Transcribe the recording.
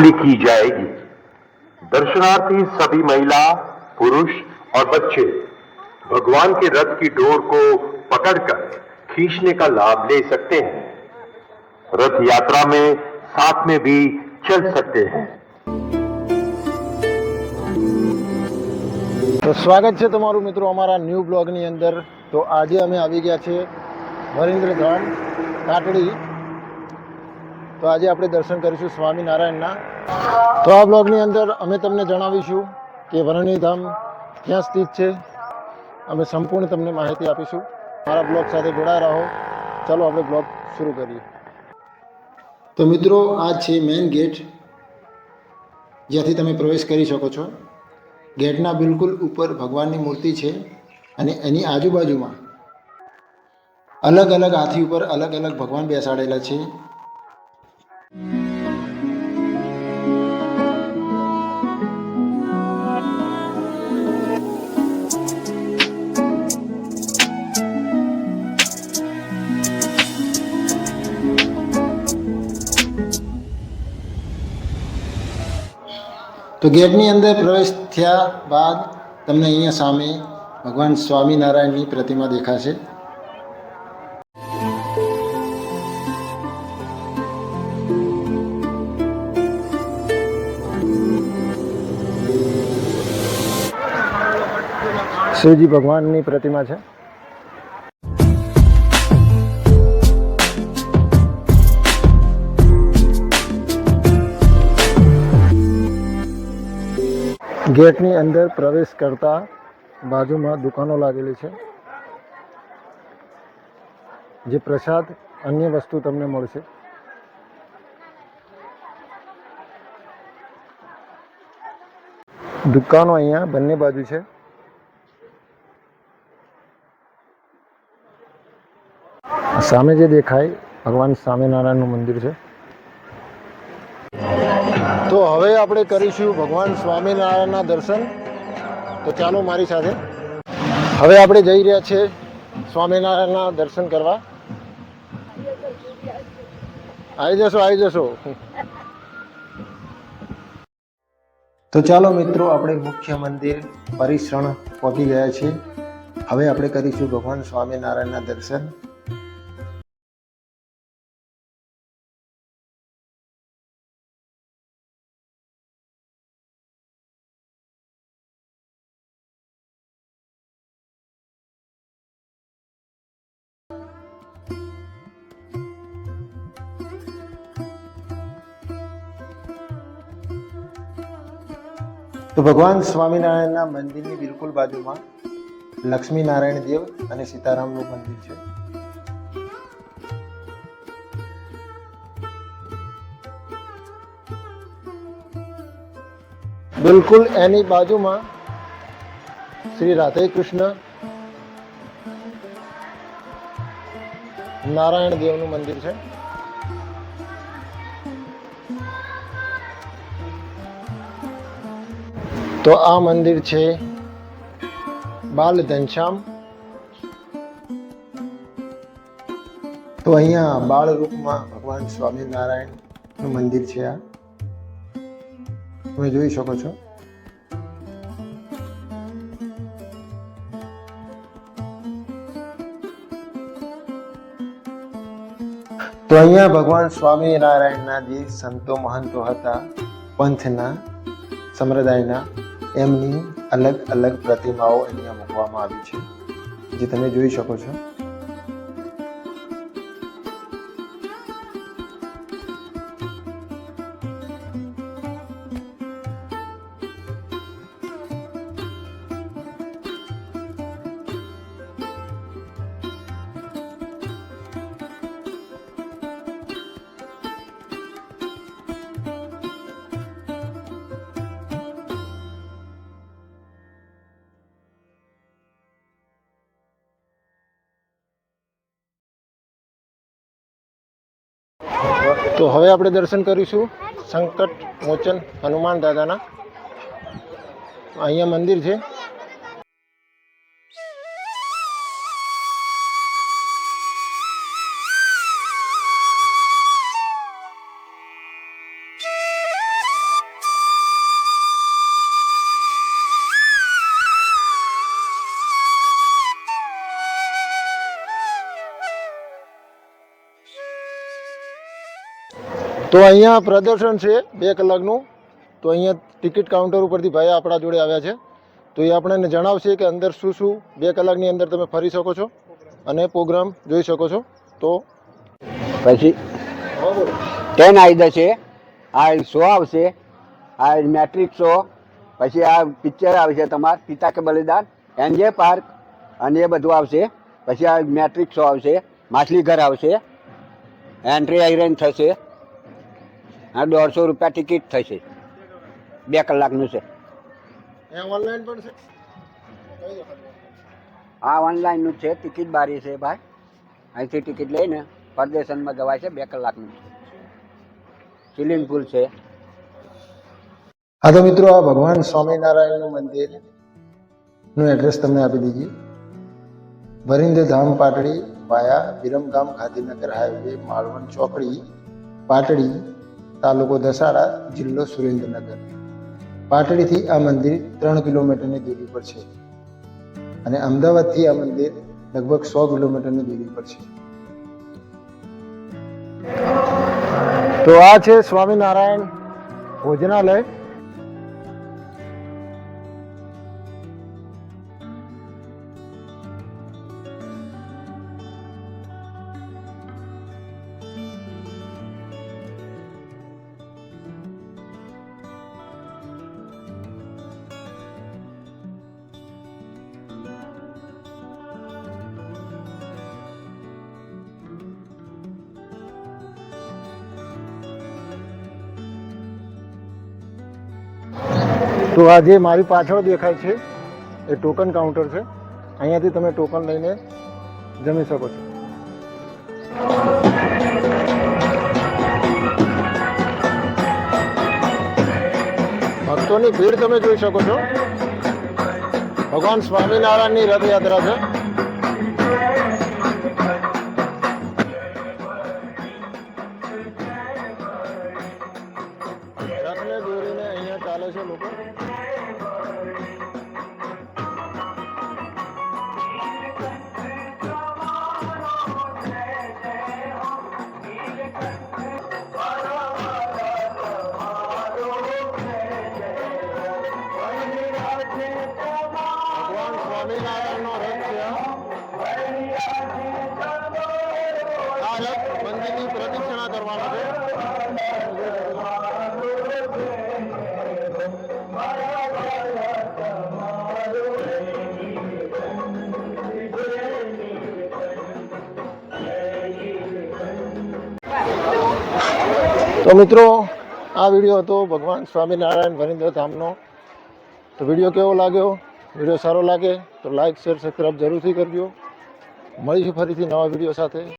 रंगोली की जाएगी दर्शनार्थी सभी महिला पुरुष और बच्चे भगवान के रथ की डोर को पकड़कर खींचने का लाभ ले सकते हैं रथ यात्रा में साथ में भी चल सकते हैं તો સ્વાગત છે તમારું મિત્રો અમારા ન્યૂ બ્લોગની અંદર તો આજે અમે આવી ગયા છે વરિન્દ્રધામ કાટડી તો આજે આપણે દર્શન કરીશું સ્વામિનારાયણના તો આ બ્લોગની અંદર અમે તમને જણાવીશું કે વરણીધામ ક્યાં સ્થિત છે. અમે સંપૂર્ણ તમને માહિતી આપીશું. મારા બ્લોગ સાથે જોડાયા રહો. ચાલો આપણે બ્લોગ શરૂ કરીએ. તો મિત્રો, આ છે મેઇન ગેટ. જ્યાંથી તમે પ્રવેશ કરી શકો છો. ગેટના બિલકુલ ઉપર ભગવાનની મૂર્તિ છે અને એની આજુબાજુમાં અલગ અલગ હાથી ઉપર અલગ અલગ ભગવાન બેસાડેલા છે. તો ગેટની અંદર પ્રવેશ થયા બાદ તમને અહીંયા સામે ભગવાન સ્વામિનારાયણની પ્રતિમા દેખાશે. શિવજી ભગવાનની પ્રતિમા છે. ગેટની અંદર પ્રવેશ કરતા બાજુમાં દુકાનો લાગેલી છે, જે પ્રસાદ, અન્ય વસ્તુ તમને મળશે. દુકાનો અહીંયા બંને બાજુ છે. સામે જે દેખાય, ભગવાન સ્વામિનારાયણનું મંદિર છે. તો હવે આપણે કરીશું ભગવાન સ્વામિનારાયણના દર્શન. તો ચાલો મારી સાથે. હવે આપણે જઈ રહ્યા છે સ્વામિનારાયણના દર્શન કરવા. આવી જશો આવી જશો. તો ચાલો મિત્રો, આપણે મુખ્ય મંદિર પરિશ્રણ પહોંચી ગયા છીએ. હવે આપણે કરીશું ભગવાન સ્વામિનારાયણના દર્શન. તો ભગવાન સ્વામિનારાયણના મંદિરની બિલકુલ બાજુમાં લક્ષ્મી નારાયણ દેવ અને સીતારામનું મંદિર છે. બિલકુલ એની બાજુમાં શ્રી રાધે કૃષ્ણ નારાયણ દેવનું મંદિર છે. તો આ મંદિર છે બાલ ઘનશ્યામ તો અહીંયા બાળ રૂપમાં ભગવાન સ્વામિનારાયણનું મંદિર છે આ. તમે જોઈ શકો છો. તો અહીંયા ભગવાન સ્વામિનારાયણના જે સંતો મહંતો હતા, પંથના, સંપ્રદાયના એમની અલગ અલગ પ્રતિમાઓ અહીંયા મૂકવામાં આવી છે જે તમે જોઈ શકો છો. તો હવે આપણે દર્શન કરીશું. સંકટ મોચન હનુમાન દાદાના. અહીંયા મંદિર છે. તો અહીંયા પ્રદર્શન છે બે કલાકનું. તો અહીંયા ટિકિટ કાઉન્ટર ઉપરથી ભાઈ આપણા જોડે આવ્યા છે. તો એ આપણને જણાવશે કે અંદર શું શું બે કલાકની અંદર તમે ફરી શકો છો અને પ્રોગ્રામ જોઈ શકો છો. તો પછી ટેન આવી જશે આ શો આવશે. આ મેટ્રિક શો પછી આ પિક્ચર આવશે તમારે, પિતા કે બલિદાન એનજે પાર્ક અને એ બધું આવશે. પછી આ મેટ્રિક શો આવશે. માછલી ઘર આવશે. એન્ટ્રી આયરન થશે. આ દોઢસો રૂપિયા ટિકિટ થશે. બે કલાકનું છે. ઓનલાઈન પણ છે? આ ઓનલાઈનનું છે ટિકિટ બારી છે ભાઈ. અહીંથી ટિકિટ લઈને પરદેશનમાં જવાય છે બે કલાકનું સ્વિમિંગ પુલ છે. હા તો મિત્રો આ ભગવાન સ્વામિનારાયણનું મંદિરનું એડ્રેસ તમને આપી દીધી. વરિંદ્ર ધામ પાટડી વાયા વિરમગામ ગાંધીનગર હાઈવે, માળવણ ચોકડી, પાટડી તાલુકો દસાડા, જિલ્લો સુરેન્દ્રનગર. પાટડીથી આ મંદિર ત્રણ કિલોમીટરની દૂરી પર છે અને અમદાવાદથી આ મંદિર લગભગ સો કિલોમીટરની દૂરી પર છે. તો આ છે સ્વામિનારાયણ ભોજનાલય. તો આ જે મારી પાછળ દેખાય છે, એ ટોકન કાઉન્ટર છે. અહીંયાથી તમે ટોકન લઈને જમી શકો છો. ભક્તોની ભીડ તમે જોઈ શકો છો. ભગવાન સ્વામિનારાયણની રથયાત્રા છે. તો મિત્રો, આ વીડિયો હતો ભગવાન સ્વામિનારાયણ વરિન્દ્ર ધામનો. તો વીડિયો કેવો લાગ્યો? વીડિયો સારો લાગે તો લાઈક, શેર સબસ્ક્રાઈબ જરૂરથી કરજો. મળીશું ફરીથી નવા વીડિયો સાથે.